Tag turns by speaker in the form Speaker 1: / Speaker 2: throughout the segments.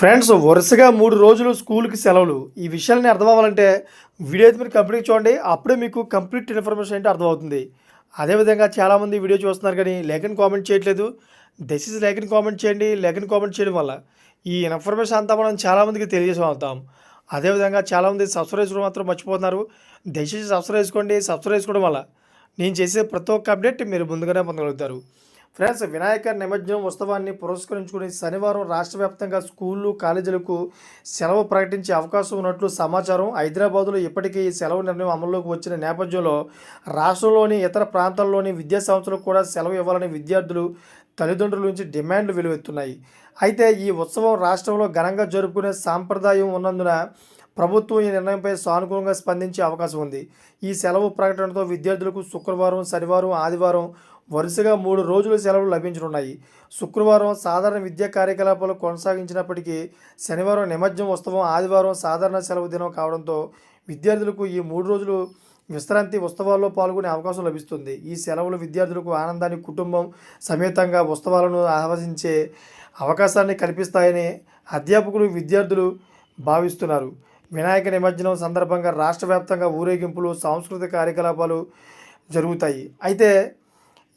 Speaker 1: Friends వరుసగా మూడు రోజులు స్కూల్కి సెలవులు. ఈ విషయాలని అర్థం అవ్వాలంటే వీడియో అయితే మీరు కంప్లీట్ చూడండి. అప్పుడే మీకు కంప్లీట్ ఇన్ఫర్మేషన్ ఏంటో అర్థమవుతుంది. అదేవిధంగా చాలామంది వీడియో చూస్తున్నారు కానీ లేఖని కామెంట్ చేయట్లేదు. దయచేసి లేఖని కామెంట్ చేయండి. లేఖని కామెంట్ చేయడం వల్ల ఈ ఇన్ఫర్మేషన్ అంతా మనం చాలామందికి తెలియజేసి అవుతాం అదేవిధంగా చాలామంది సబ్స్క్రైబ్ కూడా మాత్రం మర్చిపోతున్నారు. దయచేసి సబ్స్క్రైబ్ చేసుకోండి. సబ్స్క్రైబ్ చేసుకోవడం వల్ల నేను చేసే ప్రతి ఒక్క అప్డేట్ మీరు ముందుగానే పొందగలుగుతారు. ఫ్రెండ్స్ వినాయక నిమజ్జనం ఉత్సవాన్ని పురస్కరించుకుని శనివారం రాష్ట్ర వ్యాప్తంగా స్కూళ్ళు కాలేజీలకు సెలవు ప్రకటించే అవకాశం ఉన్నట్లు సమాచారం. హైదరాబాదులో ఇప్పటికే ఈ సెలవు నిర్ణయం అమల్లోకి వచ్చిన నేపథ్యంలో రాష్ట్రంలోని ఇతర ప్రాంతాల్లోని విద్యా సంస్థలకు కూడా సెలవు ఇవ్వాలని విద్యార్థులు తల్లిదండ్రుల నుంచి డిమాండ్లు వెలువెత్తున్నాయి. అయితే ఈ ఉత్సవం రాష్ట్రంలో ఘనంగా జరుపుకునే సాంప్రదాయం ఉన్నందున ప్రభుత్వం ఈ నిర్ణయంపై సానుకూలంగా స్పందించే అవకాశం ఉంది. ఈ సెలవు ప్రకటనతో విద్యార్థులకు శుక్రవారం శనివారం ఆదివారం వరుసగా మూడు రోజులు సెలవులు లభించనున్నాయి. శుక్రవారం సాధారణ విద్యా కార్యకలాపాలు కొనసాగించినప్పటికీ శనివారం నిమజ్జనం ఉత్సవం ఆదివారం సాధారణ సెలవు దినం కావడంతో విద్యార్థులకు ఈ మూడు రోజులు విశ్రాంతి ఉత్సవాల్లో పాల్గొనే అవకాశం లభిస్తుంది. ఈ సెలవులు విద్యార్థులకు ఆనందాన్ని కుటుంబం సమేతంగా ఉత్సవాలను ఆహ్వానించే అవకాశాన్ని కల్పిస్తాయని అధ్యాపకులు విద్యార్థులు భావిస్తున్నారు. వినాయక నిమజ్జనం సందర్భంగా రాష్ట్ర వ్యాప్తంగా ఊరేగింపులు సాంస్కృతిక కార్యకలాపాలు జరుగుతాయి. అయితే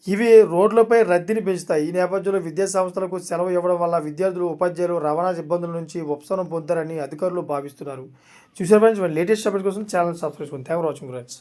Speaker 1: ఇవి రోడ్లపై రద్దీని పెంచుతాయి. ఈ నేపథ్యంలో విద్యా సంస్థలకు సెలవు ఇవ్వడం వల్ల విద్యార్థులు ఉపాధ్యాయులు రవాణా ఇబ్బందుల నుంచి ఉపశమనం పొందారని అధికారులు భావిస్తున్నారు. చూసారు ఫ్రెండ్స్ లేటెస్ట్ అప్డేట్ కోసం ఛానల్ సబ్స్క్రైబ్ చేసుకోండి థ్యాంక్ ఫర్ వాచింగ్ ఫ్రెండ్స్.